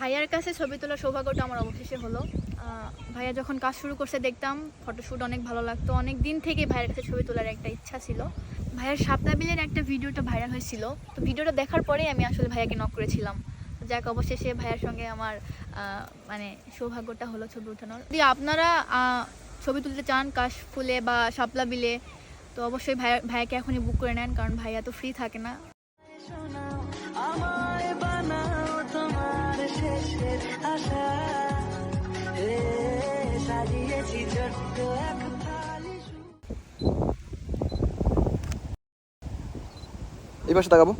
ভাইয়ার কাছে ছবি তোলার সৌভাগ্যটা আমার অবশেষে হলো। ভাইয়া যখন কাজ শুরু করছে দেখতাম ফটোশ্যুট অনেক ভালো লাগতো। অনেক দিন থেকে ভাইয়ের কাছে ছবি তোলার একটা ইচ্ছা ছিল। ভাইয়ার শাপলা বিলের একটা ভিডিওটা ভাইরাল হয়েছিল। তো ভিডিওটা দেখার পরেই আমি আসলে ভাইয়াকে নক করেছিলাম। যাক, অবশেষে ভাইয়ার সঙ্গে আমার মানে সৌভাগ্যটা হলো ছবি ওঠানোর। যদি আপনারা ছবি তুলতে চান কাশ ফুলে বা শাপলা বিলে, তো অবশ্যই ভাইয়া, ভাইয়াকে এখনই বুক করে নেন, কারণ ভাইয়া তো ফ্রি থাকে না। এই পাশে তাকাবো।